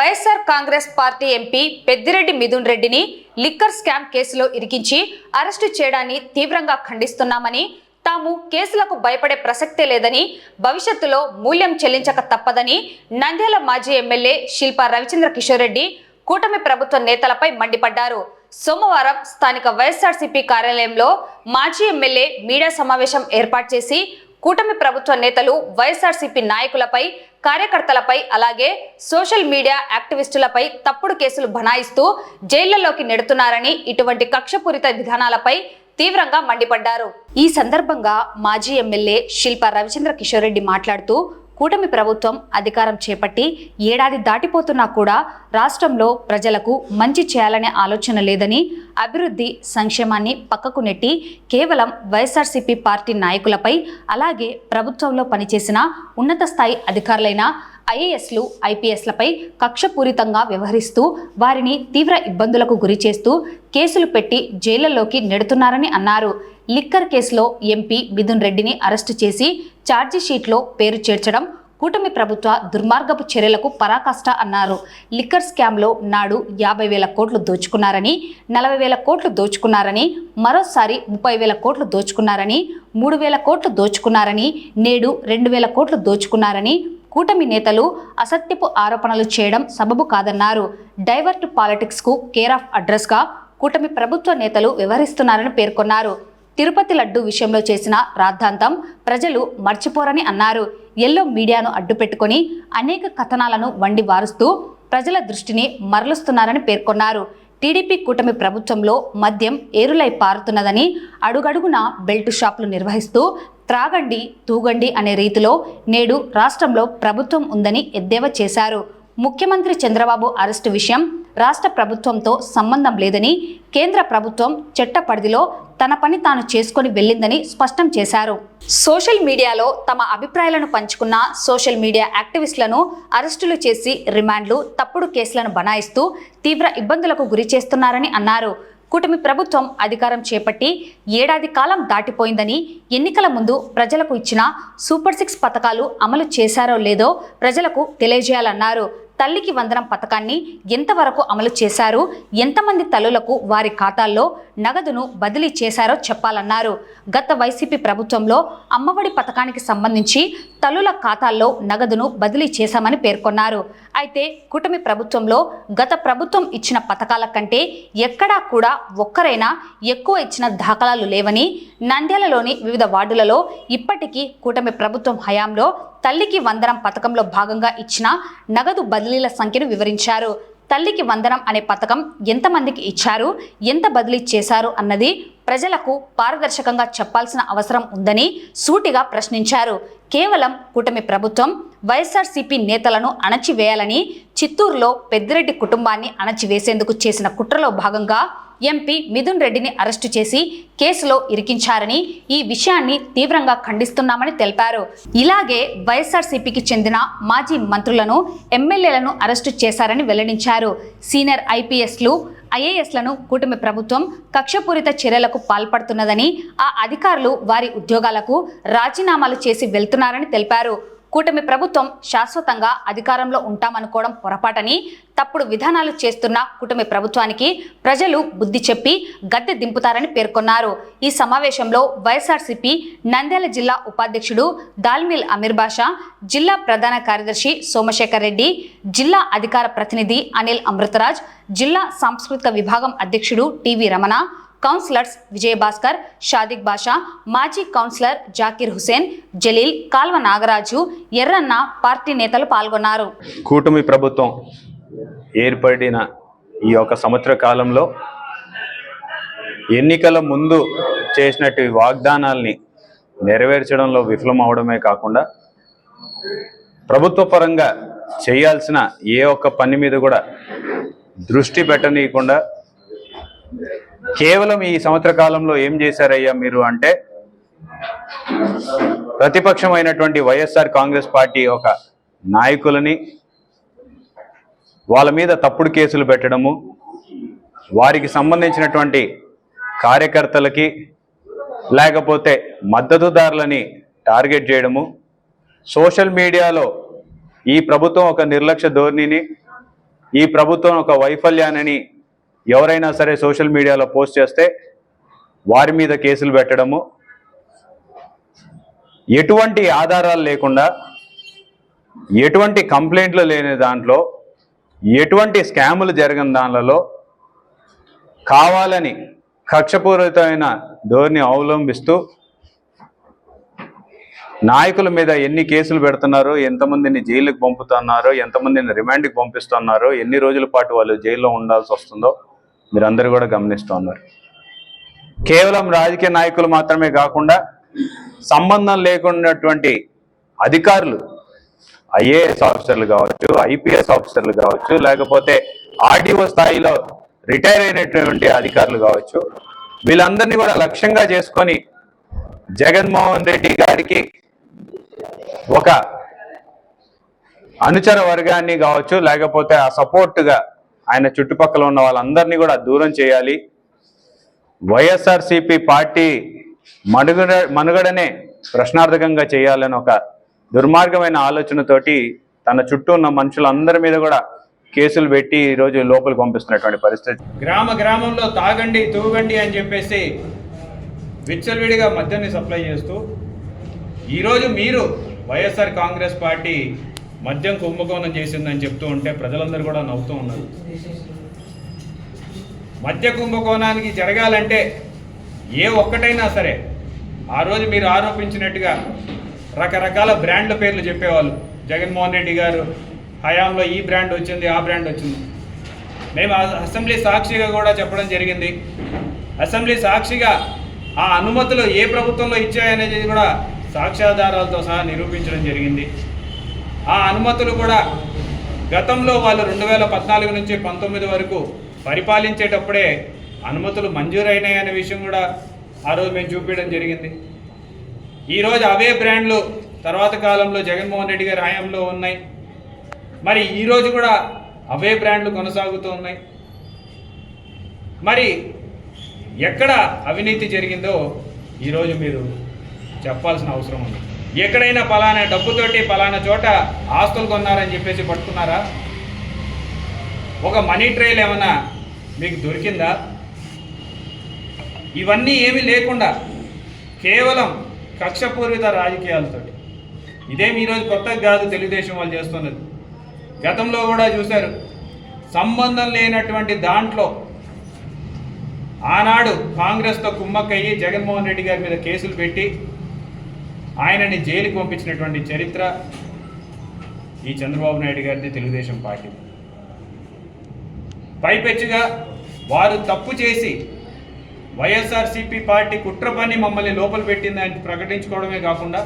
YSR Congress party MP Peddireddy Mithun రెడ్డిని liquor scam కేసులో ఇరికించి arrest చేయడాన్ని తీవ్రంగా ఖండిస్తున్నామని తాము కేసులకు భయపడే ప్రసక్తే లేదని భవిష్యత్తులో మూల్యం చెల్లించక తప్పదని నంద్యాల మాజీ ఎమ్మెల్యే శిల్పా రవిచంద్ర కిషోర్ రెడ్డి కూటమి ప్రభుత్వ నేతలపై మండిపడ్డారు. సోమవారం స్థానిక వైఎస్ఆర్సీపీ కార్యాలయంలో మాజీ ఎమ్మెల్యే మీడియా సమావేశం ఏర్పాటు చేసి కూటమి ప్రభుత్వ నేతలు వైఎస్ఆర్సీపీ నాయకులపై కార్యకర్తలపై అలాగే సోషల్ మీడియా యాక్టివిస్టులపై తప్పుడు కేసులు బనాయిస్తూ జైళ్ళలోకి నెడుతున్నారని ఇటువంటి కక్షపూరిత విధానాలపై తీవ్రంగా మండిపడ్డారు. ఈ సందర్భంగా మాజీ ఎమ్మెల్యే శిల్ప రవిచంద్ర కిషోర్ రెడ్డి మాట్లాడుతూ కూటమి ప్రభుత్వం అధికారం చేపట్టి ఏడాది దాటిపోతున్నా కూడా రాష్ట్రంలో ప్రజలకు మంచి చేయాలనే ఆలోచన లేదని అభివృద్ధి సంక్షేమాన్ని పక్కకు నెట్టి కేవలం వైఎస్ఆర్సీపీ పార్టీ నాయకులపై అలాగే ప్రభుత్వంలో పనిచేసిన ఉన్నత స్థాయి అధికారులైన ఐఏఎస్లు ఐపీఎస్లపై కక్షపూరితంగా వ్యవహరిస్తూ వారిని తీవ్ర ఇబ్బందులకు గురి చేస్తూ కేసులు పెట్టి జైళ్ళలోకి నెడుతున్నారని అన్నారు. లిక్కర్ కేసులో ఎంపీ మిథున్ రెడ్డిని అరెస్టు చేసి ఛార్జిషీట్లో పేరు చేర్చడం కూటమి ప్రభుత్వ దుర్మార్గపు చర్యలకు పరాకాష్ట అన్నారు. లిక్కర్ స్కామ్లో నాడు యాభై వేల కోట్లు దోచుకున్నారని నలభై వేల కోట్లు దోచుకున్నారని మరోసారి ముప్పై వేల కోట్లు దోచుకున్నారని మూడు వేల కోట్లు దోచుకున్నారని నేడు రెండు వేల కోట్లు దోచుకున్నారని కూటమి నేతలు అసత్యపు ఆరోపణలు చేయడం సబబు కాదన్నారు. డైవర్ట్ పాలిటిక్స్కు కేర్ ఆఫ్ అడ్రస్గా కూటమి ప్రభుత్వ నేతలు వ్యవహరిస్తున్నారని పేర్కొన్నారు. తిరుపతి లడ్డు విషయంలో చేసిన రాద్ధాంతం ప్రజలు మర్చిపోరని అన్నారు. ఎల్లో మీడియాను అడ్డుపెట్టుకుని అనేక కథనాలను వండి వారుస్తూ ప్రజల దృష్టిని మరలుస్తున్నారని పేర్కొన్నారు. టీడీపీ కూటమి ప్రభుత్వంలో మద్యం ఏరులై పారుతున్నదని అడుగడుగున బెల్ట్ షాపులు నిర్వహిస్తూ త్రాగండి తూగండి అనే రీతిలో నేడు రాష్ట్రంలో ప్రభుత్వం ఉందని ఎద్దేవా చేశారు. ముఖ్యమంత్రి చంద్రబాబు అరెస్టు విషయం రాష్ట్ర ప్రభుత్వంతో సంబంధం లేదని కేంద్ర ప్రభుత్వం చట్ట పరిధిలో తన పని తాను చేసుకొని వెళ్ళిందని స్పష్టం చేశారు. సోషల్ మీడియాలో తమ అభిప్రాయాలను పంచుకున్న సోషల్ మీడియా యాక్టివిస్టులను అరెస్టులు చేసి రిమాండ్లు తప్పుడు కేసులను బనాయిస్తూ తీవ్ర ఇబ్బందులకు గురి చేస్తున్నారని అన్నారు. కూటమి ప్రభుత్వం అధికారం చేపట్టి ఏడాది కాలం దాటిపోయిందని ఎన్నికల ముందు ప్రజలకు ఇచ్చిన సూపర్ సిక్స్ పథకాలు అమలు చేశారో లేదో ప్రజలకు తెలియజేయాలన్నారు. తల్లికి వందనం పథకాన్ని ఎంతవరకు అమలు చేశారు? ఎంతమంది తల్లులకు వారి ఖాతాల్లో నగదును బదిలీ చేశారో చెప్పాలన్నారు. గత వైసీపీ ప్రభుత్వంలో అమ్మఒడి పథకానికి సంబంధించి తల్లుల ఖాతాల్లో నగదును బదిలీ చేశామని పేర్కొన్నారు. అయితే కూటమి ప్రభుత్వంలో గత ప్రభుత్వం ఇచ్చిన పథకాల కంటే ఎక్కడా కూడా ఒక్కరైనా ఎక్కువ ఇచ్చిన దాఖలాలు లేవని నంద్యాలలోని వివిధ వార్డులలో ఇప్పటికీ కూటమి ప్రభుత్వం హయాంలో తల్లికి వందనం పథకంలో భాగంగా ఇచ్చిన నగదు బదిలీల సంఖ్యను వివరించారు. తల్లికి వందనం అనే పథకం ఎంతమందికి ఇచ్చారు? ఎంత బదిలీ చేశారు అన్నది ప్రజలకు పారదర్శకంగా చెప్పాల్సిన అవసరం ఉందని సూటిగా ప్రశ్నించారు. కేవలం కూటమి ప్రభుత్వం వైఎస్ఆర్సీపీ నేతలను అణచివేయాలని చిత్తూరులో పెద్దిరెడ్డి కుటుంబాన్ని అణచివేసేందుకు చేసిన కుట్రలో భాగంగా ఎంపీ మిథున్ రెడ్డిని అరెస్టు చేసి కేసులో ఇరికించారని ఈ విషయాన్ని తీవ్రంగా ఖండిస్తున్నామని తెలిపారు. ఇలాగే వైఎస్ఆర్సీపీకి చెందిన మాజీ మంత్రులను ఎమ్మెల్యేలను అరెస్టు చేశారని వెల్లడించారు. సీనియర్ ఐపీఎస్లు ఐఏఎస్లను కూటమి ప్రభుత్వం కక్షపూరిత చర్యలకు పాల్పడుతున్నదని ఆ అధికారులు వారి ఉద్యోగాలకు రాజీనామాలు చేసి వెళ్తున్నారని తెలిపారు. కూటమి ప్రభుత్వం శాశ్వతంగా అధికారంలో ఉంటామనుకోవడం పొరపాటని తప్పుడు విధానాలు చేస్తున్న కూటమి ప్రభుత్వానికి ప్రజలు బుద్ధి చెప్పి గద్దె దింపుతారని పేర్కొన్నారు. ఈ సమావేశంలో వైఎస్ఆర్సీపీ నంద్యాల జిల్లా ఉపాధ్యక్షుడు దాల్మిల్ అమీర్ బాషా జిల్లా ప్రధాన కార్యదర్శి సోమశేఖర్ రెడ్డి జిల్లా అధికార ప్రతినిధి అనిల్ అమృతరాజ్ జిల్లా సాంస్కృతిక విభాగం అధ్యక్షుడు టివి రమణ కౌన్సిలర్స్ విజయభాస్కర్ షాదిక్ బాషా మాజీ కౌన్సిలర్ జాకీర్ హుసేన్ జలీల్ కాల్వ నాగరాజు ఎర్రన్న పార్టీ నేతలు పాల్గొన్నారు. కూటమి ప్రభుత్వం ఏర్పడిన ఈ యొక్క సంవత్సర కాలంలో ఎన్నికల ముందు చేసినట్టు వాగ్దానాల్ని నెరవేర్చడంలో విఫలం అవడమే కాకుండా ప్రభుత్వ పరంగా చేయాల్సిన ఏ ఒక్క పని మీద కూడా దృష్టి పెట్టనీయకుండా కేవలం ఈ సంవత్సర కాలంలో ఏం చేశారయ్యా మీరు అంటే ప్రతిపక్షమైనటువంటి వైఎస్ఆర్ కాంగ్రెస్ పార్టీ ఒక నాయకులని వాళ్ళ మీద తప్పుడు కేసులు పెట్టడము వారికి సంబంధించినటువంటి కార్యకర్తలకి లేకపోతే మద్దతుదారులని టార్గెట్ చేయడము సోషల్ మీడియాలో ఈ ప్రభుత్వం ఒక నిర్లక్ష్య ధోరణిని ఈ ప్రభుత్వం ఒక వైఫల్యాన్ని ఎవరైనా సరే సోషల్ మీడియాలో పోస్ట్ చేస్తే వారి మీద కేసులు పెట్టడము. ఎటువంటి ఆధారాలు లేకుండా ఎటువంటి కంప్లైంట్లు లేని దాంట్లో ఎటువంటి స్కాములు జరిగిన దానిలలో కావాలని కక్షపూరితమైన ధోరణి అవలంబిస్తూ నాయకుల మీద ఎన్ని కేసులు పెడుతున్నారో ఎంతమందిని జైలుకి పంపుతున్నారో ఎంతమందిని రిమాండ్కి పంపిస్తున్నారో ఎన్ని రోజుల పాటు వాళ్ళు జైల్లో ఉండాల్సి వస్తుందో మీరందరూ కూడా గమనిస్తున్నారు కేవలం రాజకీయ నాయకులు మాత్రమే కాకుండా సంబంధం లేకున్నటువంటి అధికారులు ఐఏఎస్ ఆఫీసర్లు కావచ్చు ఐపీఎస్ ఆఫీసర్లు కావచ్చు లేకపోతే ఆర్డీఓ స్థాయిలో రిటైర్ అయినటువంటి అధికారులు కావచ్చు వీళ్ళందరినీ కూడా లక్ష్యంగా చేసుకొని జగన్మోహన్ రెడ్డి గారికి ఒక అనుచర వర్గాన్ని కావచ్చు లేకపోతే ఆ సపోర్టుగా ఆయన చుట్టుపక్కల ఉన్న వాళ్ళందరినీ కూడా దూరం చేయాలి. వైఎస్ఆర్సిపి పార్టీ మనుగడ మనుగడనే ప్రశ్నార్థకంగా చేయాలని ఒక దుర్మార్గమైన ఆలోచనతోటి తన చుట్టూ ఉన్న మనుషులందరి మీద కూడా కేసులు పెట్టి ఈరోజు లోపలికి పంపిస్తున్నటువంటి పరిస్థితి. గ్రామ గ్రామంలో తాగండి తూగండి అని చెప్పేసి విచ్చలవిడిగా మద్యాన్ని సప్లై చేస్తూ ఈరోజు మీరు వైఎస్ఆర్ కాంగ్రెస్ పార్టీ మద్యం కుంభకోణం చేసిందని చెప్తూ ఉంటే ప్రజలందరూ కూడా నవ్వుతూ ఉన్నారు. మద్య కుంభకోణానికి జరగాలంటే ఏ ఒక్కటైనా సరే ఆ రోజు మీరు ఆరోపించినట్టుగా రకరకాల బ్రాండ్ల పేర్లు చెప్పేవాళ్ళు. జగన్మోహన్ రెడ్డి గారు హయాంలో ఈ బ్రాండ్ వచ్చింది ఆ బ్రాండ్ వచ్చింది. మేము అసెంబ్లీ సాక్షిగా కూడా చెప్పడం జరిగింది. అసెంబ్లీ సాక్షిగా ఆ అనుమతులు ఏ ప్రభుత్వంలో ఇచ్చాయనేది కూడా సాక్ష్యాధారాలతో సహా నిరూపించడం జరిగింది. ఆ అనుమతులు కూడా గతంలో వాళ్ళు రెండు వేల పద్నాలుగు నుంచి పంతొమ్మిది వరకు పరిపాలించేటప్పుడే అనుమతులు మంజూరైనాయి అనే విషయం కూడా ఆ రోజు మేము చూపించడం జరిగింది. ఈరోజు అవే బ్రాండ్లు తర్వాత కాలంలో జగన్మోహన్ రెడ్డి గారి హయాంలో ఉన్నాయి. మరి ఈరోజు కూడా అవే బ్రాండ్లు కొనసాగుతూ ఉన్నాయి. మరి ఎక్కడ అవినీతి జరిగిందో ఈరోజు మీరు చెప్పాల్సిన అవసరం ఉంది. ఎక్కడైనా పలానా డబ్బుతోటి పలానా చోట ఆస్తులు కొన్నారని చెప్పేసి పట్టుకున్నారా? ఒక మనీ ట్రైల్ ఏమన్నా మీకు దొరికిందా? ఇవన్నీ ఏమీ లేకుండా కేవలం కక్షపూరిత రాజకీయాలతోటి. ఇదేమి ఈరోజు కొత్తగా కాదు తెలుగుదేశం వాళ్ళు చేస్తున్నది. గతంలో కూడా చూశారు సంబంధం లేనటువంటి దాంట్లో ఆనాడు కాంగ్రెస్తో కుమ్మక్కయ్యి జగన్మోహన్ రెడ్డి గారి మీద కేసులు పెట్టి ఆయనని జైలుకి పంపించినటువంటి చరిత్ర ఈ చంద్రబాబు నాయుడు గారిది తెలుగుదేశం పార్టీ. పైపెచ్చుగా వారు తప్పు చేసి వైఎస్ఆర్సీపీ పార్టీ కుట్ర పని మమ్మల్ని లోపల పెట్టిందని ప్రకటించుకోవడమే కాకుండా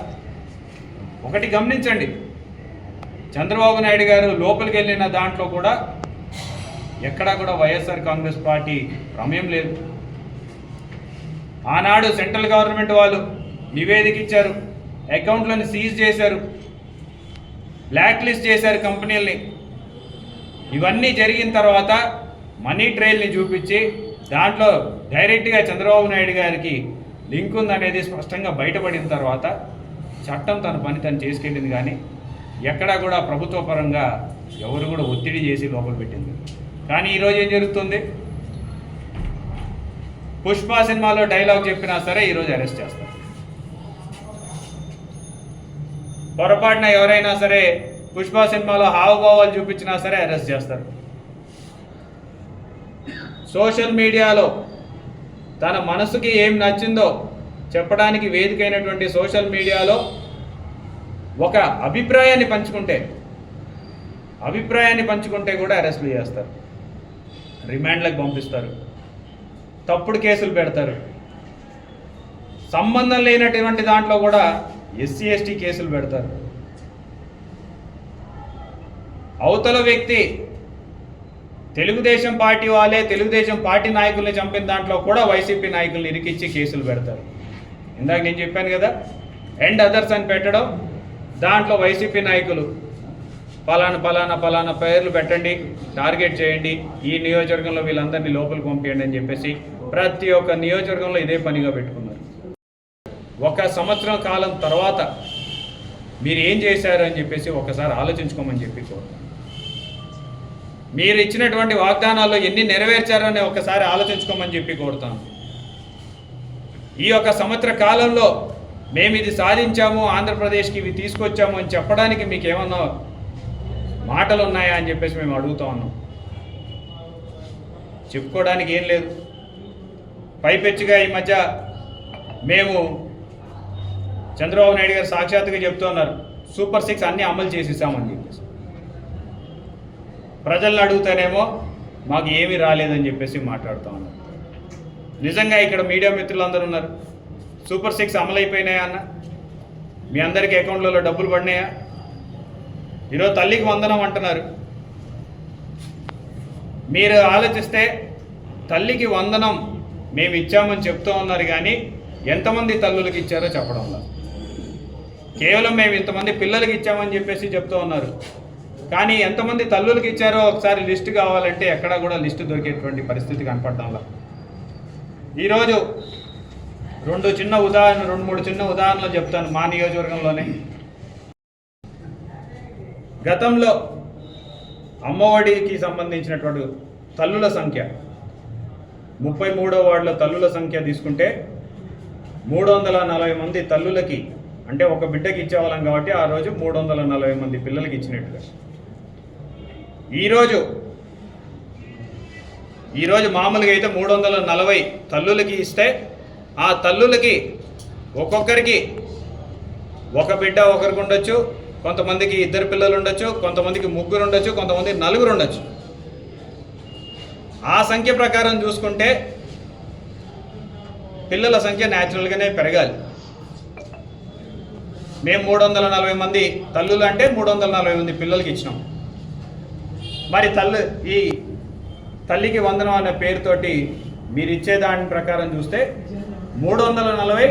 ఒకటి గమనించండి. చంద్రబాబు నాయుడు గారు లోపలికి వెళ్ళిన దాంట్లో కూడా ఎక్కడా కూడా వైఎస్ఆర్ కాంగ్రెస్ పార్టీ ప్రమేయం లేదు. ఆనాడు సెంట్రల్ గవర్నమెంట్ వాళ్ళు నివేదిక ఇచ్చారు. అకౌంట్లను సీజ్ చేశారు బ్లాక్ లిస్ట్ చేశారు కంపెనీలని. ఇవన్నీ జరిగిన తర్వాత మనీ ట్రైల్ని చూపించి దాంట్లో డైరెక్ట్గా చంద్రబాబు నాయుడు గారికి లింక్ ఉందనేది స్పష్టంగా బయటపడిన తర్వాత చట్టం తన పని తను చేసుకెళ్ళింది కానీ ఎక్కడా కూడా ప్రభుత్వ పరంగా ఎవరు కూడా ఒత్తిడి చేసి లోపల పెట్టింది. కానీ ఈరోజు ఏం జరుగుతుంది? పుష్ప సినిమాలో డైలాగ్ చెప్పినా సరే ఈరోజు అరెస్ట్ చేస్తారు. పొరపాటున ఎవరైనా సరే పుష్ప సినిమాలో హావభావాలు చూపించినా సరే అరెస్ట్ చేస్తారు. సోషల్ మీడియాలో తన మనసుకి ఏం నచ్చిందో చెప్పడానికి వేదికైనటువంటి సోషల్ మీడియాలో ఒక అభిప్రాయాన్ని పంచుకుంటే అభిప్రాయాన్ని పంచుకుంటే కూడా అరెస్టులు చేస్తారు. రిమాండ్లకు పంపిస్తారు. తప్పుడు కేసులు పెడతారు. సంబంధం లేనటువంటి దాంట్లో కూడా ఎస్సీ ఎస్టీ కేసులు పెడతారు. అవతల వ్యక్తి తెలుగుదేశం పార్టీ వాళ్ళే తెలుగుదేశం పార్టీ నాయకుల్ని చంపిన దాంట్లో కూడా వైసీపీ నాయకుల్ని ఇరికిచ్చి కేసులు పెడతారు. ఇందాక నేను చెప్పాను కదా ఎండ్ అదర్స్ అని పెట్టడం దాంట్లో వైసీపీ నాయకులు పలానా పలానా పలానా పేర్లు పెట్టండి టార్గెట్ చేయండి ఈ నియోజకవర్గంలో వీళ్ళందరినీ లోపలికి పంపించండి అని చెప్పేసి ప్రతి ఒక్క నియోజకవర్గంలో ఇదే పనిగా పెట్టుకుంటారు. ఒక సంవత్సరం కాలం తర్వాత మీరు ఏం చేశారు అని చెప్పేసి ఒకసారి ఆలోచించుకోమని చెప్పి కోరుతున్నాను. మీరు ఇచ్చినటువంటి వాగ్దానాల్లో ఎన్ని నెరవేర్చారని ఒకసారి ఆలోచించుకోమని చెప్పి కోరుతాను ఈ యొక్క సంవత్సర కాలంలో మేము ఇది సాధించాము ఆంధ్రప్రదేశ్కి ఇవి తీసుకొచ్చాము అని చెప్పడానికి మీకు ఏమన్నా మాటలు ఉన్నాయా అని చెప్పేసి మేము అడుగుతా ఉన్నాం. చెప్పుకోవడానికి ఏం లేదు. పైపెచ్చిగా ఈ మధ్య మేము చంద్రబాబు నాయుడు గారు సాక్షాత్తుగా చెప్తున్నారు సూపర్ సిక్స్ అన్నీ అమలు చేసేసామని చెప్పేసి. ప్రజలను అడుగుతానేమో మాకు ఏమీ రాలేదని చెప్పేసి మాట్లాడుతూ ఉన్నారు. నిజంగా ఇక్కడ మీడియా మిత్రులందరూ ఉన్నారు సూపర్ సిక్స్ అమలు అయిపోయినాయా అన్న? మీ అందరికీ అకౌంట్లలో డబ్బులు పడినాయా? ఈరోజు తల్లికి వందనం అంటున్నారు. మీరు ఆలోచిస్తే తల్లికి వందనం మేము ఇచ్చామని చెప్తూ ఉన్నారు కానీ ఎంతమంది తల్లులకి ఇచ్చారో చెప్పడం లేదు. కేవలం మేము ఇంతమంది పిల్లలకి ఇచ్చామని చెప్పేసి చెప్తూ ఉన్నారు. కానీ ఎంతమంది తల్లులకి ఇచ్చారో ఒకసారి లిస్ట్ కావాలంటే ఎక్కడా కూడా లిస్ట్ దొరికేటువంటి పరిస్థితి కనపడటంలా ఈరోజు రెండు చిన్న ఉదాహరణ రెండు మూడు చిన్న ఉదాహరణలు చెప్తాను మా నియోజకవర్గంలోనే. గతంలో అమ్మఒడికి సంబంధించినటువంటి తల్లుల సంఖ్య ముప్పై మూడో వార్డులో తల్లుల సంఖ్య తీసుకుంటే మూడు వందల నలభై మంది తల్లులకి అంటే ఒక బిడ్డకి ఇచ్చేవాళ్ళం కాబట్టి ఆ రోజు మూడు వందల నలభై మంది పిల్లలకి ఇచ్చినట్టుగా. ఈరోజు ఈరోజు మామూలుగా అయితే మూడు వందల నలభై తల్లులకి ఇస్తే ఆ తల్లులకి ఒక్కొక్కరికి ఒక బిడ్డ ఒకరికి ఉండొచ్చు కొంతమందికి ఇద్దరు పిల్లలు ఉండొచ్చు కొంతమందికి ముగ్గురు ఉండొచ్చు కొంతమంది నలుగురు ఉండొచ్చు. ఆ సంఖ్య ప్రకారం చూసుకుంటే పిల్లల సంఖ్య న్యాచురల్గానే పెరగాలి. మేము మూడు వందల నలభై మంది తల్లులు అంటే మూడు వందల నలభై మంది పిల్లలకి ఇచ్చినాం. మరి తల్లు ఈ తల్లికి వందనం అనే పేరుతోటి మీరు ఇచ్చే దాని ప్రకారం చూస్తే మూడు వందల నలభై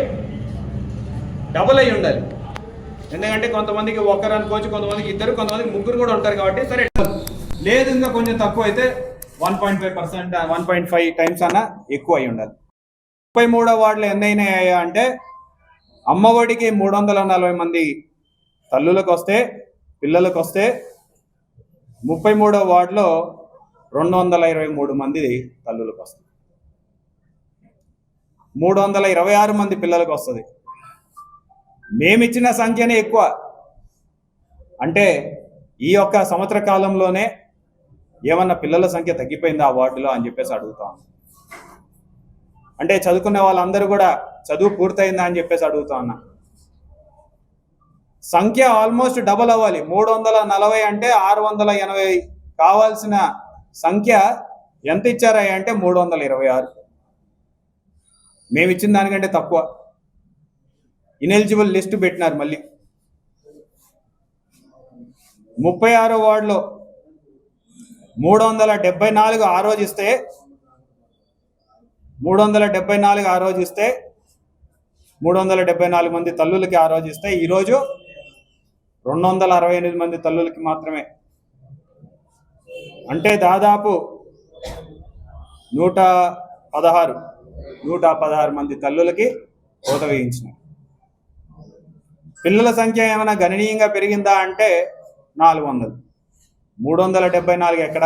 డబుల్ అయి ఉండాలి. ఎందుకంటే కొంతమందికి ఒకరు అనుకోవచ్చు కొంతమందికి ఇద్దరు కొంతమందికి ముగ్గురు కూడా ఉంటారు కాబట్టి సరే లేదు ఇంకా కొంచెం తక్కువ అయితే one point five percent one point five times అన్న ఎక్కువ అయి ఉండాలి. ముప్పై మూడో వార్డులు ఎన్నైనా అంటే అమ్మఒడికి మూడు వందల నలభై మంది తల్లులకు వస్తే పిల్లలకు వస్తే ముప్పై మూడో వార్డులో రెండు వందల ఇరవై మూడు మంది తల్లులకు వస్తుంది మూడు వందల ఇరవై ఆరు మంది పిల్లలకు వస్తుంది మేమిచ్చిన సంఖ్యనే ఎక్కువ. అంటే ఈ యొక్క సంవత్సర కాలంలోనే ఏమన్నా పిల్లల సంఖ్య తగ్గిపోయిందా ఆ వార్డులో అని చెప్పేసి అడుగుతాం అంటే చదువుకునే వాళ్ళందరూ కూడా చదువు పూర్తయిందా అని చెప్పేసి అడుగుతా ఉన్నా. సంఖ్య ఆల్మోస్ట్ డబల్ అవ్వాలి. మూడు వందల నలభై అంటే ఆరు వందల ఎనభై కావాల్సిన సంఖ్య ఎంత ఇచ్చారా అంటే మూడు వందల ఇరవై ఆరు. మేము ఇచ్చిన దానికంటే తక్కువ. ఇనెలిజిబుల్ లిస్ట్ పెట్టినారు మళ్ళీ. ముప్పై ఆరో వార్డులో మూడు వందల డెబ్బై నాలుగు ఆ రోజు ఇస్తే మూడు వందల డెబ్బై నాలుగు ఆ రోజు ఇస్తే మూడు వందల డెబ్బై నాలుగు మంది తల్లులకి ఆ రోజు ఇస్తే ఈరోజు రెండు వందల అరవై ఎనిమిది మంది తల్లులకి మాత్రమే. అంటే దాదాపు నూట పదహారు నూట పదహారు మంది తల్లులకి కోత వేయించిన పిల్లల సంఖ్య ఏమైనా గణనీయంగా పెరిగిందా అంటే నాలుగు వందలు మూడు వందల డెబ్బై నాలుగు ఎక్కడ?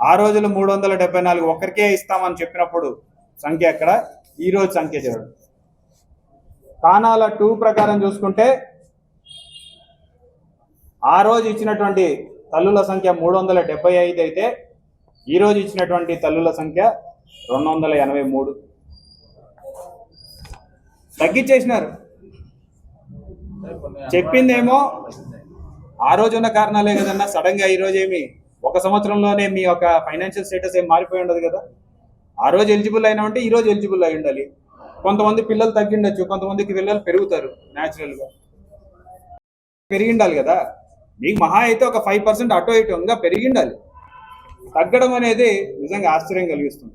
ఆ రోజులు మూడు వందల డెబ్బై నాలుగు ఒక్కరికే ఇస్తామని చెప్పినప్పుడు సంఖ్య అక్కడ ఈ రోజు సంఖ్య చూడండి కానాల టూ ప్రకారం చూసుకుంటే ఆ రోజు ఇచ్చినటువంటి తల్లుల సంఖ్య మూడు వందల డెబ్బై ఐదు అయితే ఈ రోజు ఇచ్చినటువంటి తల్లుల సంఖ్య రెండు వందల ఎనభై మూడు. తగ్గించేసినారు చెప్పిందేమో ఆ రోజు ఉన్న కారణాలే కదన్నా సడన్గా ఈ ఏమి ఒక సంవత్సరంలోనే మీ యొక్క ఫైనాన్షియల్ స్టేటస్ ఏం మారిపోయి ఉండదు కదా. ఆ రోజు ఎలిజిబుల్ అయినా ఉంటే ఈ రోజు ఎలిజిబుల్ అయి ఉండాలి. కొంతమంది పిల్లలు తగ్గిండొచ్చు కొంతమందికి పిల్లలు పెరుగుతారు న్యాచురల్గా పెరిగిండాలి కదా. మీకు మహా అయితే ఒక ఫైవ్ పర్సెంట్ అటో ఇటో ఇంకా పెరిగిండాలి. తగ్గడం అనేది నిజంగా ఆశ్చర్యం కలిగిస్తుంది.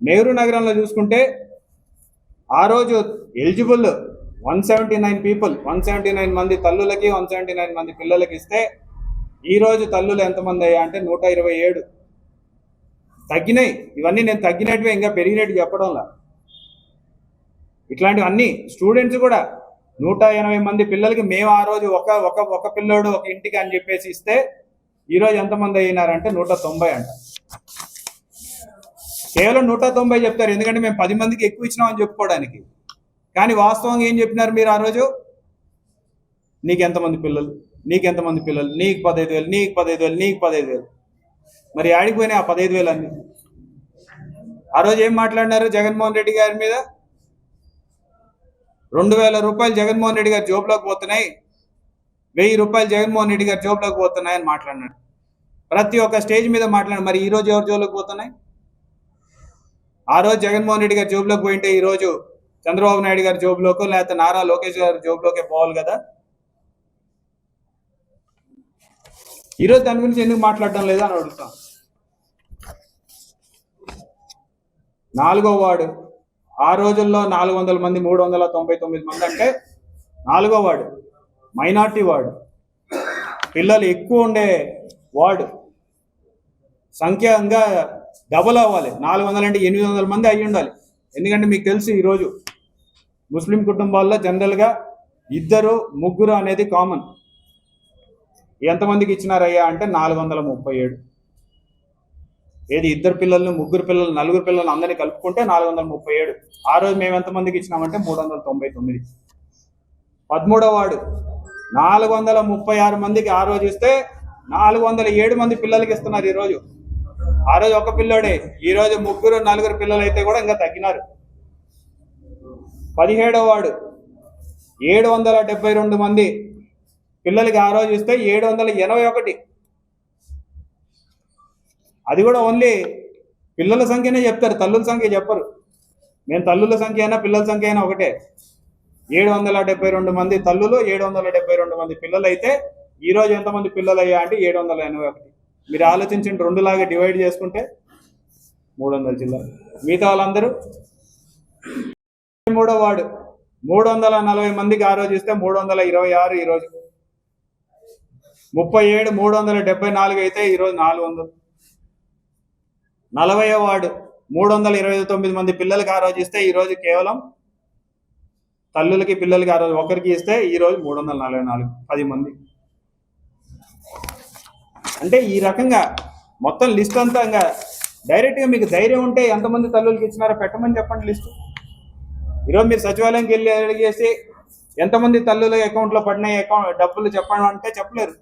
నెహ్రూ నగరంలో చూసుకుంటే ఆ రోజు eligible one seventy nine people one seventy nine మంది తల్లులకి వన్ సెవెంటీ నైన్ మంది పిల్లలకి ఇస్తే ఈరోజు తల్లులు ఎంతమంది అయ్యా అంటే నూట ఇరవై ఏడు. తగ్గినాయి. ఇవన్నీ నేను తగ్గినట్టువే ఇంకా పెరిగినట్టు చెప్పడంలా. ఇట్లాంటివన్నీ స్టూడెంట్స్ కూడా నూట ఎనభై మంది పిల్లలకి మేము ఆ రోజు ఒక ఒక ఒక పిల్లోడు ఒక ఇంటికి అని చెప్పేసి ఇస్తే ఈరోజు ఎంతమంది అయినారంటే నూట తొంభై అంట. కేవలం నూట తొంభై చెప్తారు. ఎందుకంటే మేము పది మందికి ఎక్కువ ఇచ్చినామని చెప్పుకోవడానికి. కానీ వాస్తవంగా ఏం చెప్పినారు మీరు ఆ రోజు? నీకు ఎంతమంది పిల్లలు? నీకు ఎంతమంది పిల్లలు? నీకు పదహైదు వేలు నీకు పదహైదు వేలు నీకు పదహైదు వేలు. మరి ఆడిపోయినాయి ఆ పదహైదు వేలు అన్ని? ఆ రోజు ఏం మాట్లాడినారు జగన్మోహన్ రెడ్డి గారి మీద? రెండు వేల రూపాయలు జగన్మోహన్ రెడ్డి గారి జోబులోకి పోతున్నాయి. వెయ్యి రూపాయలు జగన్మోహన్ రెడ్డి గారి జోబులోకి పోతున్నాయి అని మాట్లాడినాడు. ప్రతి ఒక్క స్టేజ్ మీద మాట్లాడు మరి ఈరోజు ఎవరు ఎవరి జోబులోకి పోతున్నాయి? ఆ రోజు జగన్మోహన్ రెడ్డి గారి జోబులోకి పోయింటే ఈ రోజు చంద్రబాబు నాయుడు గారి జోబులోకో లేకపోతే నారా లోకేష్ గారి జోబులోకే పోవాలి కదా? ఈరోజు దాని గురించి ఎందుకు మాట్లాడడం లేదా అని అడుగుతాం. నాలుగో వార్డు. ఆ రోజుల్లో నాలుగు వందల మంది మూడు వందల తొంభై తొమ్మిది మంది అంటే నాలుగో వార్డు. Minority ward. పిల్లలు ఎక్కువ ఉండే వార్డు. సంఖ్యంగా డబుల్ అవ్వాలి. నాలుగు వందల అంటే ఎనిమిది వందల మంది అయి ఉండాలి. ఎందుకంటే మీకు తెలుసు ఈరోజు ముస్లిం కుటుంబాల్లో జనరల్గా ఇద్దరు ముగ్గురు అనేది కామన్. ఎంతమందికి ఇచ్చినారయ్యా అంటే నాలుగు వందల ముప్పై ఏడు ఏది ఇద్దరు పిల్లలను ముగ్గురు పిల్లలు నలుగురు పిల్లలు అందరినీ కలుపుకుంటే నాలుగు వందల ముప్పై ఏడు ఆ రోజు మేము ఎంతమందికి ఇచ్చినామంటే మూడు వందల తొంభై తొమ్మిది పదమూడవ వాడు నాలుగు వందల ముప్పై ఆరు మందికి ఆ రోజు ఇస్తే నాలుగు వందల ఏడు మంది పిల్లలకి ఇస్తున్నారు ఈరోజు ఆ రోజు ఒక పిల్లోడే ఈరోజు ముగ్గురు నలుగురు పిల్లలు అయితే కూడా ఇంకా తగ్గినారు. పదిహేడవ వాడు ఏడు వందల డెబ్బై రెండు మంది పిల్లలకి ఆ రోజు ఇస్తే ఏడు వందల ఎనభై ఒకటి. అది కూడా ఓన్లీ పిల్లల సంఖ్యనే చెప్తారు తల్లుల సంఖ్య చెప్పరు. నేను తల్లుల సంఖ్య అయినా పిల్లల సంఖ్య అయినా ఒకటే. ఏడు వందల డెబ్బై రెండు మంది తల్లులు ఏడు వందల డెబ్బై రెండు మంది పిల్లలు అయితే ఈ రోజు ఎంతమంది పిల్లలు అయ్యా అంటే ఏడు వందల ఎనభై ఒకటి. మీరు ఆలోచించిన రెండు లాగా డివైడ్ చేసుకుంటే మూడు వందల జిల్లాలు మిగతా వాళ్ళందరూ మూడో వార్డు మూడు వందల నలభై మందికి ఆ రోజు ఇస్తే మూడు వందల ఇరవై ఆరు ఈరోజు ముప్పై ఏడు మూడు వందల డెబ్బై నాలుగు అయితే ఈరోజు నాలుగు వందలు. నలభై వార్డు మూడు వందల ఇరవై తొమ్మిది మంది పిల్లలకి ఆ రోజు ఇస్తే కేవలం తల్లులకి పిల్లలకి ఆ రోజు ఒకరికి ఇస్తే ఈరోజు మూడు వందల నలభై నాలుగు పది మంది. అంటే ఈ రకంగా మొత్తం లిస్ట్ అంతా ఇంకా డైరెక్ట్గా మీకు ధైర్యం ఉంటే ఎంతమంది తల్లులకి ఇచ్చినారో పెట్టమని చెప్పండి లిస్టు. ఈరోజు మీరు సచివాలయంకి వెళ్ళి అడిగేసి ఎంతమంది తల్లుల అకౌంట్లో పడినాయి అకౌంట్ డబ్బులు చెప్పండి అంటే చెప్పలేరు.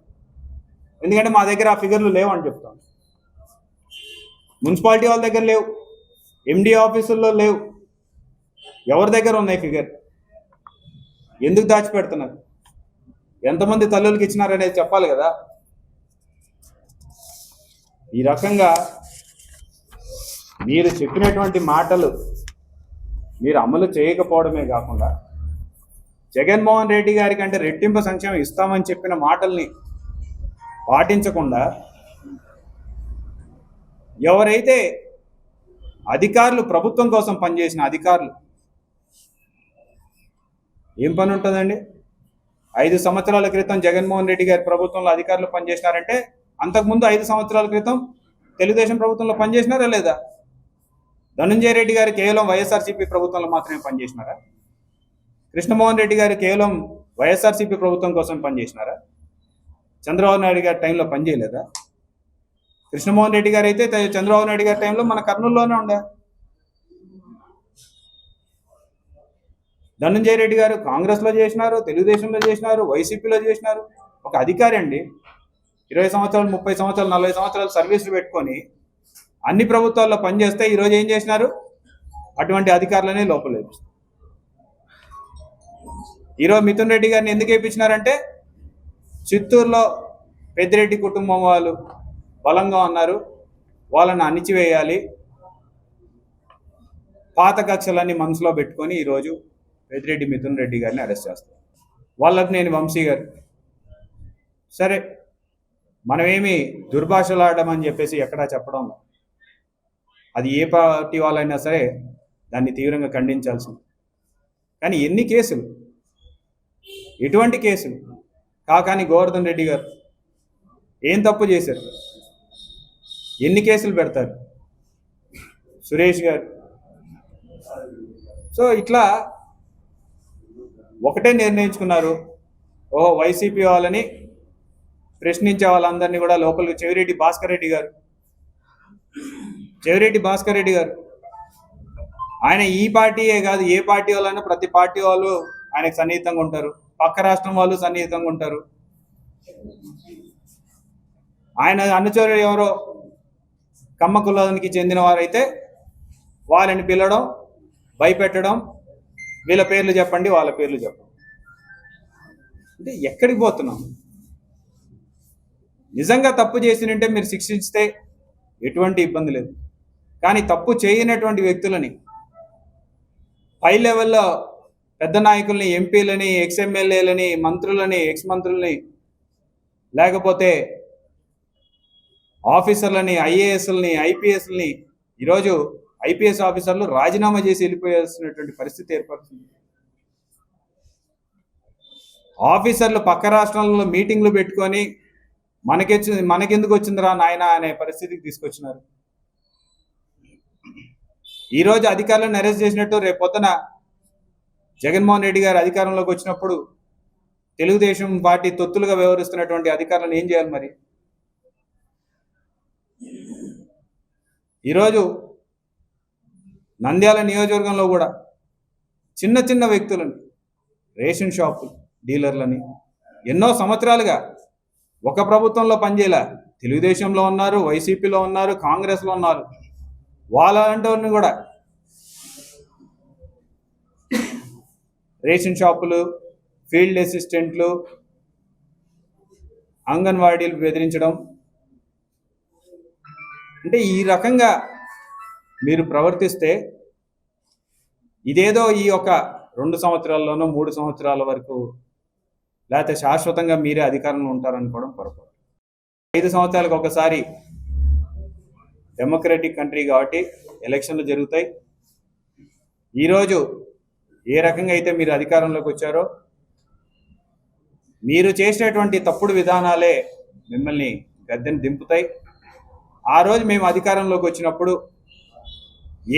ఎందుకంటే మా దగ్గర ఆ ఫిగర్లు లేవు అని చెప్తాం మున్సిపాలిటీ వాళ్ళ దగ్గర లేవు. ఎండి ఆఫీసుల్లో లేవు. ఎవరి దగ్గర ఉన్నాయి ఫిగర్ ఎందుకు దాచిపెడుతున్నారు? ఎంతమంది తల్లులకి ఇచ్చినారనేది చెప్పాలి కదా. ఈ రకంగా మీరు చెప్పినటువంటి మాటలు మీరు అమలు చేయకపోవడమే కాకుండా జగన్మోహన్ రెడ్డి గారి కంటే రెట్టింపు సంక్షేమం ఇస్తామని చెప్పిన మాటల్ని పాటించకుండా ఎవరైతే అధికారులు ప్రభుత్వం కోసం పనిచేసిన అధికారులు ఏం పని ఉంటుందండి? ఐదు సంవత్సరాల క్రితం జగన్మోహన్ రెడ్డి గారి ప్రభుత్వంలో అధికారులు పనిచేసినారంటే అంతకుముందు ఐదు సంవత్సరాల క్రితం తెలుగుదేశం ప్రభుత్వంలో పనిచేసినారా లేదా? ధనుంజయ రెడ్డి గారు కేవలం వైఎస్ఆర్సీపీ ప్రభుత్వంలో మాత్రమే పనిచేసినారా? కృష్ణమోహన్ రెడ్డి గారు కేవలం వైఎస్ఆర్సీపీ ప్రభుత్వం కోసం పనిచేసినారా? చంద్రబాబు నాయుడు గారి టైంలో పనిచేయలేదా కృష్ణమోహన్ రెడ్డి గారు అయితే చంద్రబాబు నాయుడు గారి టైంలో మన కర్నూలులోనే ఉండే ధనంజయ రెడ్డి గారు కాంగ్రెస్లో చేసినారు తెలుగుదేశంలో చేసినారు వైసీపీలో చేసినారు. ఒక అధికారి అండి. ఇరవై సంవత్సరాలు ముప్పై సంవత్సరాలు నలభై సంవత్సరాలు సర్వీసులు పెట్టుకొని అన్ని ప్రభుత్వాల్లో పనిచేస్తే ఈరోజు ఏం చేసినారు? అటువంటి అధికారులనే లోపలేదు ఈరోజు మిథున్ రెడ్డి గారిని ఎందుకు వేయించినారంటే చిత్తూరులో పెద్దిరెడ్డి కుటుంబం వాళ్ళు బలంగా ఉన్నారు. వాళ్ళని అణిచివేయాలి. పాత కక్షలన్నీ మనసులో పెట్టుకొని ఈరోజు పెద్దిరెడ్డి మిథున్ రెడ్డి గారిని అరెస్ట్ చేస్తారు. వాళ్ళకి నేను వంశీ గారు. సరే మనమేమి దుర్భాషలాడమని చెప్పేసి ఎక్కడా చెప్పడం అది ఏ పార్టీ వాళ్ళైనా సరే దాన్ని తీవ్రంగా ఖండించాల్సింది. కానీ ఎన్ని కేసులు? ఎటువంటి కేసులు? కాకాని గోవర్ధన్ రెడ్డి గారు ఏం తప్పు చేశారు? ఎన్ని కేసులు పెడతారు? సురేష్ గారు. సో ఇట్లా ఒకటే నిర్ణయించుకున్నారు. ఓహో వైసీపీ వాళ్ళని ప్రశ్నించే వాళ్ళందరినీ కూడా లోపలికి చెవిరెడ్డి భాస్కర్ రెడ్డి గారు. చెవిరెడ్డి భాస్కర్ రెడ్డి గారు. ఆయన ఈ పార్టీయే కాదు ఏ పార్టీ వాళ్ళైనా ప్రతి పార్టీ వాళ్ళు ఆయనకు సన్నిహితంగా ఉంటారు. పక్క రాష్ట్రం వాళ్ళు సన్నిహితంగా ఉంటారు. ఆయన అనుచరులు ఎవరో కమ్మ కులానికి చెందిన వారైతే వాళ్ళని పిలవడం భయపెట్టడం వీళ్ళ పేర్లు చెప్పండి వాళ్ళ పేర్లు చెప్పండి. అంటే ఎక్కడికి పోతున్నాం? నిజంగా తప్పు చేసినంటే మీరు శిక్షిస్తే ఎటువంటి ఇబ్బంది లేదు. కానీ తప్పు చేయనటువంటి వ్యక్తులని హై లెవెల్లో పెద్ద నాయకుల్ని ఎంపీలని ఎక్స్ఎమ్మెల్యేలని మంత్రులని ఎక్స్ మంత్రులని లేకపోతే ఆఫీసర్లని ఐఏఎస్లని ఐపీఎస్లని ఈరోజు ఐపీఎస్ ఆఫీసర్లు రాజీనామా చేసి వెళ్ళిపోయాల్సినటువంటి పరిస్థితి ఏర్పడుతుంది. ఆఫీసర్లు పక్క రాష్ట్రాలలో మీటింగ్లు పెట్టుకొని మనకెచ్చింది మనకెందుకు వచ్చిందిరా నాయన అనే పరిస్థితికి తీసుకొచ్చినారు. ఈరోజు అధికారులను అరెస్ట్ చేసినట్టు రేపు పొద్దున జగన్మోహన్ రెడ్డి గారు అధికారంలోకి వచ్చినప్పుడు తెలుగుదేశం పార్టీ తొత్తులుగా వ్యవహరిస్తున్నటువంటి అధికారులను ఏం చేయాలి మరి? ఈరోజు నంద్యాల నియోజకవర్గంలో కూడా చిన్న చిన్న వ్యక్తులని రేషన్ షాపు డీలర్లని ఎన్నో సంవత్సరాలుగా ఒక ప్రభుత్వంలో పనిచేయలే. తెలుగుదేశంలో ఉన్నారు వైసీపీలో ఉన్నారు కాంగ్రెస్లో ఉన్నారు. వాళ్ళంటి కూడా రేషన్ షాపులు ఫీల్డ్ అసిస్టెంట్లు అంగన్వాడీలు బెదిరించడం అంటే ఈ రకంగా మీరు ప్రవర్తిస్తే ఇదేదో ఈ యొక్క రెండు సంవత్సరాల్లోనో మూడు సంవత్సరాల వరకు లేకపోతే శాశ్వతంగా మీరే అధికారంలో ఉంటారనుకోవడం పొరపాటు. ఐదు సంవత్సరాలకు ఒకసారి డెమోక్రటిక్ కంట్రీ కాబట్టి ఎలక్షన్లు జరుగుతాయి. ఈరోజు ఏ రకంగా అయితే మీరు అధికారంలోకి వచ్చారో మీరు చేసినటువంటి తప్పుడు విధానాలే మిమ్మల్ని గద్దెని దింపుతాయి. ఆ రోజు మేము అధికారంలోకి వచ్చినప్పుడు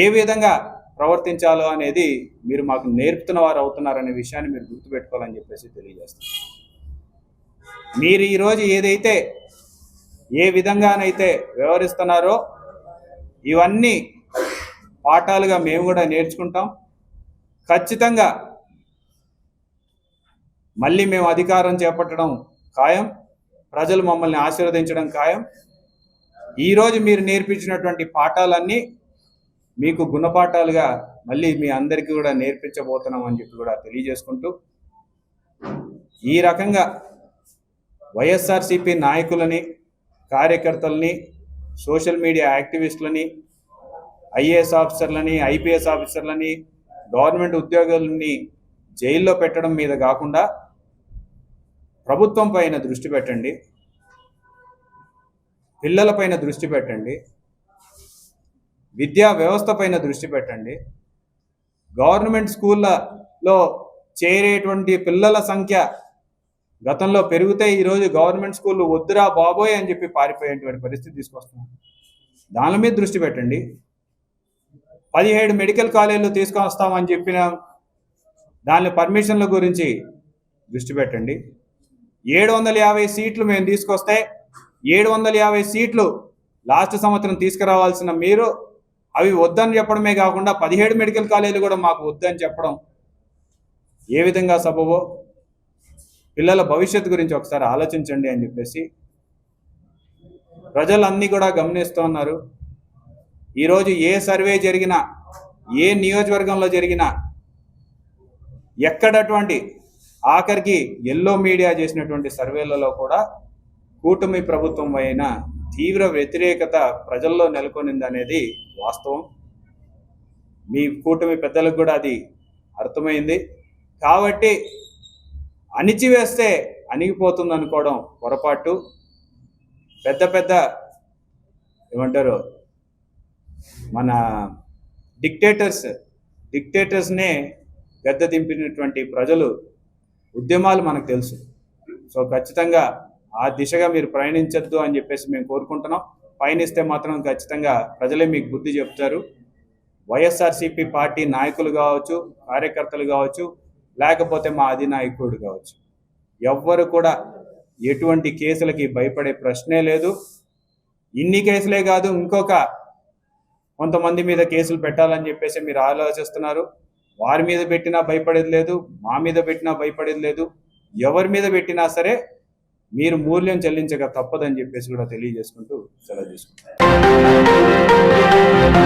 ఏ విధంగా ప్రవర్తించాలో అనేది మీరు మాకు నేర్పుతున్న వారు అవుతున్నారనే విషయాన్ని మీరు గుర్తుపెట్టుకోవాలని చెప్పేసి తెలియజేస్తాను మీరు ఈరోజు ఏదైతే ఏ విధంగానైతే వ్యవహరిస్తున్నారో ఇవన్నీ పాఠాలుగా మేము కూడా నేర్చుకుంటాం. ఖచ్చితంగా. మళ్ళీ మేము అధికారం చేపట్టడం ఖాయం. ప్రజలు మమ్మల్ని ఆశీర్వదించడం ఖాయం. ఈరోజు మీరు నేర్పించినటువంటి పాఠాలన్నీ మీకు గుణపాఠాలుగా మళ్ళీ మీ అందరికీ కూడా నేర్పించబోతున్నాం అని చెప్పి కూడా తెలియజేసుకుంటూ ఈ రకంగా వైఎస్ఆర్సిపి నాయకులని కార్యకర్తలని సోషల్ మీడియా యాక్టివిస్టులని ఐఏఎస్ ఆఫీసర్లని ఐపీఎస్ ఆఫీసర్లని గవర్నమెంట్ ఉద్యోగుల్ని జైల్లో పెట్టడం మీద కాకుండా ప్రభుత్వం పైన దృష్టి పెట్టండి పిల్లలపైన దృష్టి పెట్టండి విద్యా వ్యవస్థ పైన దృష్టి పెట్టండి. గవర్నమెంట్ స్కూళ్ళలో చేరేటువంటి పిల్లల సంఖ్య గతంలో పెరిగితే ఈరోజు గవర్నమెంట్ స్కూళ్ళు వద్దురా బాబోయ్ అని చెప్పి పారిపోయేటువంటి పరిస్థితి తీసుకొస్తున్నాం దాని మీద దృష్టి పెట్టండి. పదిహేడు మెడికల్ కాలేజీలు తీసుకొని వస్తామని చెప్పిన దాని పర్మిషన్ల గురించి దృష్టి పెట్టండి. ఏడు వందల యాభై సీట్లు మేము తీసుకొస్తే ఏడు వందల యాభై సీట్లు లాస్ట్ సంవత్సరం తీసుకురావాల్సిన మీరు అవి వద్దని చెప్పడమే కాకుండా పదిహేడు మెడికల్ కాలేజీలు కూడా మాకు వద్దని చెప్పడం ఏ విధంగా సబబో? పిల్లల భవిష్యత్తు గురించి ఒకసారి ఆలోచించండి అని చెప్పేసి ప్రజలన్నీ కూడా గమనిస్తూ ఉన్నారు. ఈరోజు ఏ సర్వే జరిగినా ఏ నియోజకవర్గంలో జరిగినా ఎక్కడటువంటి ఆఖరికి ఎల్లో మీడియా చేసినటువంటి సర్వేలలో కూడా కూటమి ప్రభుత్వం అయిన తీవ్ర వ్యతిరేకత ప్రజల్లో నెలకొనింది అనేది వాస్తవం. మీ కూటమి పెద్దలకు కూడా అది అర్థమైంది. కాబట్టి అణిచివేస్తే అణిగిపోతుంది అనుకోవడం పొరపాటు. పెద్ద పెద్ద ఏమంటారు మన డిక్టేటర్స్ డిక్టేటర్స్నే గద్దె దింపినటువంటి ప్రజలు ఉద్యమాలు మనకు తెలుసు. సో ఖచ్చితంగా ఆ దిశగా మీరు ప్రయాణించద్దు అని చెప్పేసి మేము కోరుకుంటున్నాం. పయనిస్తే మాత్రం ఖచ్చితంగా ప్రజలే మీకు బుద్ధి చెప్తారు. వైఎస్ఆర్సీపీ పార్టీ నాయకులు కావచ్చు కార్యకర్తలు కావచ్చు లేకపోతే మా అధినాయకుడు కావచ్చు. ఎవ్వరు కూడా ఎటువంటి కేసులకి భయపడే ప్రశ్నే లేదు. ఇన్ని కేసులే కాదు ఇంకొక కొంతమంది మీద కేసులు పెట్టాలని చెప్పేసి మీరు ఆలోచిస్తున్నారు. వారి మీద పెట్టినా భయపడేది లేదు మా మీద పెట్టినా భయపడేది లేదు. ఎవరి మీద పెట్టినా సరే మీరు మూల్యం చెల్లించక తప్పదని చెప్పేసి కూడా తెలియజేసుకుంటూ సెలవు తీసుకుంటారు